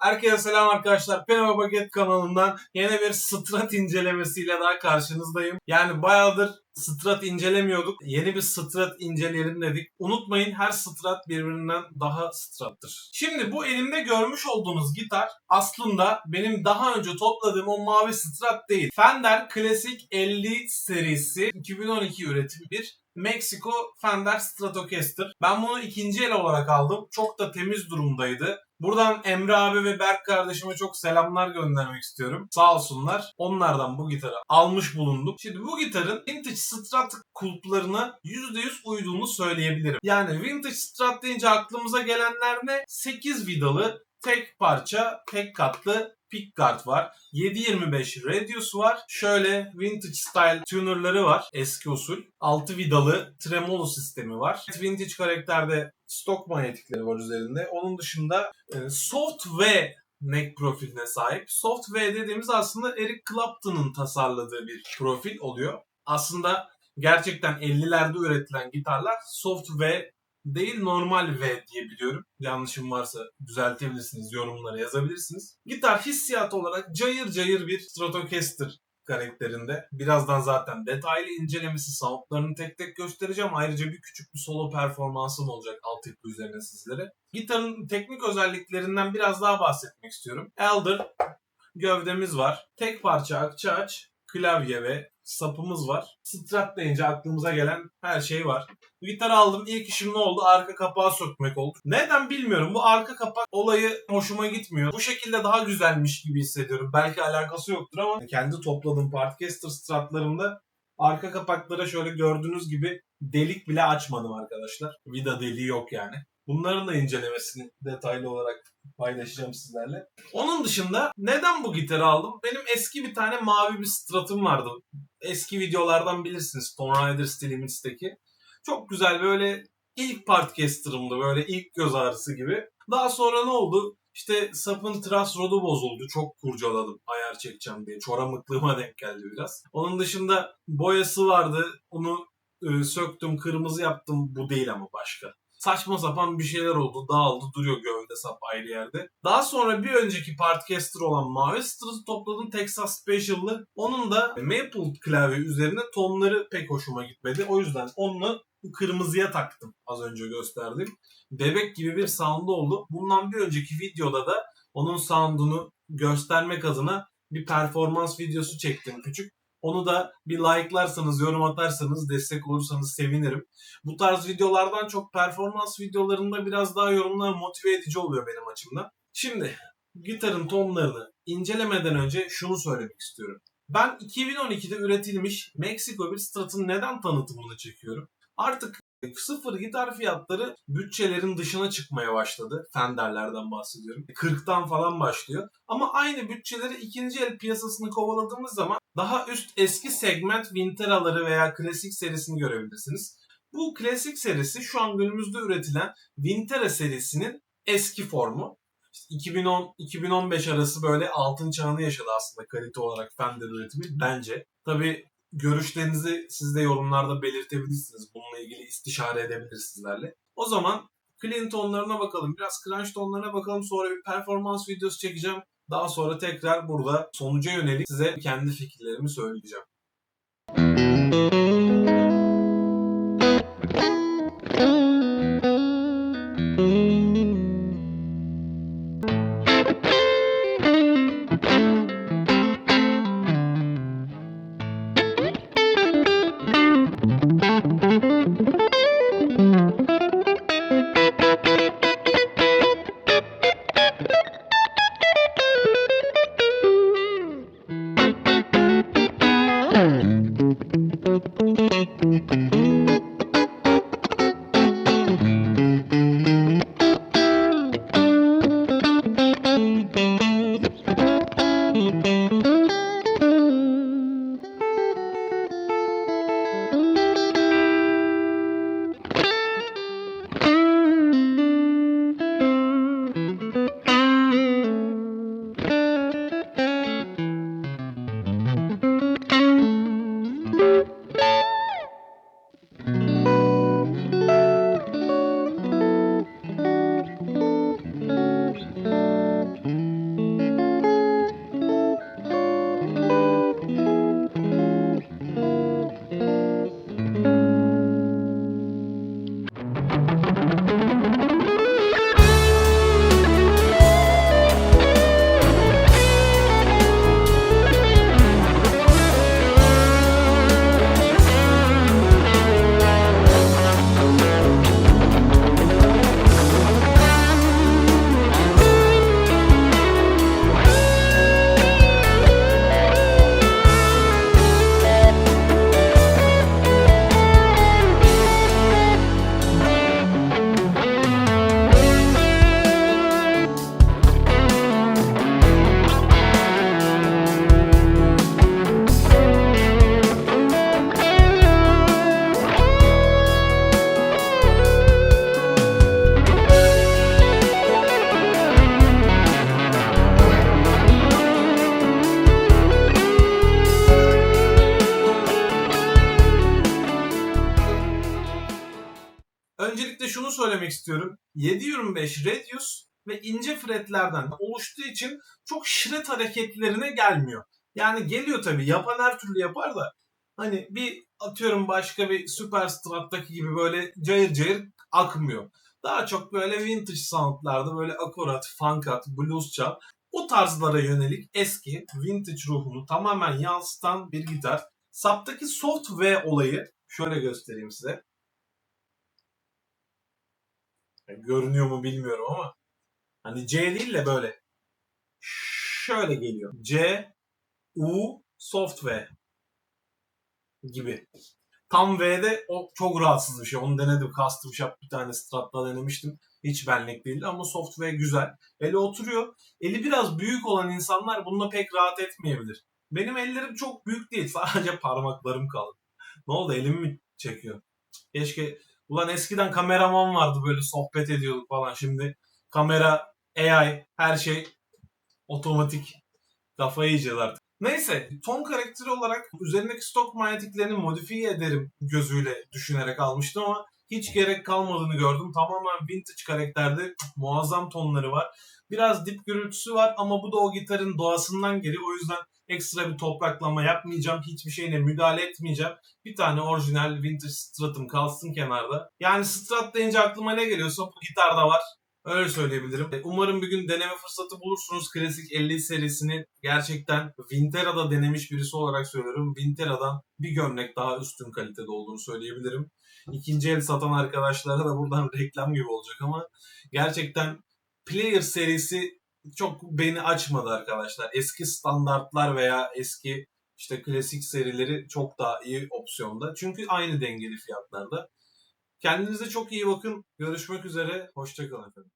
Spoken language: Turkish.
Herkese selam arkadaşlar. Penova Paket kanalından yeni bir Strat incelemesiyle daha karşınızdayım. Yani bayağıdır Strat incelemiyorduk. Yeni bir Strat inceleyelim dedik. Unutmayın her Strat birbirinden daha Strat'tır. Şimdi bu elimde görmüş olduğunuz gitar aslında benim daha önce topladığım o mavi Strat değil. Fender Classic 50 serisi 2012 üretim bir Mexico Fender Stratocaster. Ben bunu ikinci el olarak aldım. Çok da temiz durumdaydı. Buradan Emre abi ve Berk kardeşime çok selamlar göndermek istiyorum. Sağ olsunlar. Onlardan bu gitarı almış bulundum. Şimdi bu gitarın vintage Strat kulplarına %100 uyduğunu söyleyebilirim. Yani vintage Strat deyince aklımıza gelenler ne? 8 vidalı tek parça, tek katlı pickguard var. 725 radius var. Şöyle vintage style tunerları var. Eski usul. 6 vidalı tremolo sistemi var. Vintage karakterde stok manyetikleri var üzerinde. Onun dışında e, soft V neck profiline sahip. Soft V dediğimiz aslında Eric Clapton'ın tasarladığı bir profil oluyor. Aslında gerçekten 50'lerde üretilen gitarlar soft V değil normal V diye biliyorum. Yanlışım varsa düzeltebilirsiniz, yorumlara yazabilirsiniz. Gitar hissiyat olarak cayır cayır bir Stratocaster karakterinde. Birazdan zaten detaylı incelemesi, soundlarını tek tek göstereceğim. Ayrıca bir küçük bir solo performansım olacak altyapı üzerine sizlere. Gitarın teknik özelliklerinden biraz daha bahsetmek istiyorum. Elder gövdemiz var. Tek parça akça aç, klavye ve sapımız var. Strat deyince aklımıza gelen her şey var. Bu gitarı aldım. İlk işim ne oldu? Arka kapağı sökmek oldu. Neden bilmiyorum. Bu arka kapak olayı hoşuma gitmiyor. Bu şekilde daha güzelmiş gibi hissediyorum. Belki alakası yoktur ama kendi topladığım Partcaster Stratlarımda arka kapaklara şöyle gördüğünüz gibi delik bile açmadım arkadaşlar. Vida deliği yok yani. Bunların da incelemesini detaylı olarak paylaşacağım sizlerle. Onun dışında neden bu gitarı aldım? Benim eski bir tane mavi bir Strat'ım vardı. Eski videolardan bilirsiniz. Stone Rider Stilimit'teki. Çok güzel böyle ilk Partcaster'ımdı böyle ilk göz ağrısı gibi. Daha sonra ne oldu? İşte sapın tras rodu bozuldu. Çok kurcaladım ayar çekeceğim diye. Çoramıklığıma denk geldi biraz. Onun dışında boyası vardı. Onu e, söktüm, kırmızı yaptım. Bu değil ama başka saçma sapan bir şeyler oldu. Dağıldı duruyor gövde sap ayrı yerde. Daha sonra bir önceki Partcaster olan Mavi Strat'ı topladım Texas Special'lı. Onun da Maple klavye üzerine tonları pek hoşuma gitmedi. O yüzden onu kırmızıya taktım az önce gösterdim. Bebek gibi bir sound'u oldu. Bundan bir önceki videoda da onun sound'unu göstermek adına bir performans videosu çektim küçük. Onu da bir like'larsanız, yorum atarsanız, destek olursanız sevinirim. Bu tarz videolardan çok performans videolarında biraz daha yorumlar motive edici oluyor benim açımdan. Şimdi gitarın tonlarını incelemeden önce şunu söylemek istiyorum. Ben 2012'de üretilmiş Meksiko bir Strat'ın neden tanıtımını çekiyorum? Artık sıfır gitar fiyatları bütçelerin dışına çıkmaya başladı. Fender'lerden bahsediyorum. 40'tan falan başlıyor. Ama aynı bütçeleri ikinci el piyasasını kovaladığımız zaman daha üst eski segment Vinteraları veya klasik serisini görebilirsiniz. Bu klasik serisi şu an günümüzde üretilen Vintera serisinin eski formu. 2010-2015 arası böyle altın çağını yaşadı aslında kalite olarak Fender üretimi bence. Tabi görüşlerinizi siz de yorumlarda belirtebilirsiniz. Bununla ilgili istişare edebiliriz sizlerle. O zaman clean tonlarına bakalım. Biraz crunch tonlarına bakalım. Sonra bir performans videosu çekeceğim. Daha sonra tekrar burada sonuca yönelik size kendi fikirlerimi söyleyeceğim. Söylemek istiyorum. 725 radius ve ince fretlerden oluştuğu için çok şiret hareketlerine gelmiyor. Yani geliyor tabii yapan her türlü yapar da hani bir atıyorum başka bir Super Strat'taki gibi böyle cayır cayır akmıyor. Daha çok böyle vintage soundlarda böyle akurat, funkat, blues çal o tarzlara yönelik eski vintage ruhunu tamamen yansıtan bir gitar. Saptaki soft V olayı şöyle göstereyim size. Yani görünüyor mu bilmiyorum ama hani C değil de böyle şöyle geliyor. C U soft V gibi. Tam V'de o çok rahatsız bir şey. Onu denedim. Custom Shop bir tane Strat'la denemiştim. Hiç benlik değildi ama soft V güzel. Eli oturuyor. Eli biraz büyük olan insanlar bununla pek rahat etmeyebilir. Benim ellerim çok büyük değil. Sadece parmaklarım kaldı. Ne oldu elimi mi çekiyor? Keşke ulan eskiden kameraman vardı böyle sohbet ediyorduk falan. Şimdi kamera, AI, her şey otomatik. Kafayı yiyeceğiz artık. Neyse ton karakteri olarak üzerindeki stok manyetiklerini modifiye ederim gözüyle düşünerek almıştım ama hiç gerek kalmadığını gördüm. Tamamen vintage karakterde muazzam tonları var. Biraz dip gürültüsü var ama bu da o gitarın doğasından geliyor. O yüzden ekstra bir topraklama yapmayacağım. Hiçbir şeyine müdahale etmeyeceğim. Bir tane orijinal vintage Strat'ım kalsın kenarda. Yani Strat deyince aklıma ne geliyorsa bu gitarda var. Öyle söyleyebilirim. E, Umarım bir gün deneme fırsatı bulursunuz. Klasik 50 serisini gerçekten Vintera'da denemiş birisi olarak söylüyorum. Vintera'dan bir gömlek daha üstün kalitede olduğunu söyleyebilirim. İkinci el satan arkadaşlara da buradan reklam gibi olacak ama gerçekten Player serisi çok beni açmadı arkadaşlar. Eski standartlar veya eski işte klasik serileri çok daha iyi opsiyonda. Çünkü aynı dengeli fiyatlarda. Kendinize çok iyi bakın. Görüşmek üzere. Hoşçakalın efendim.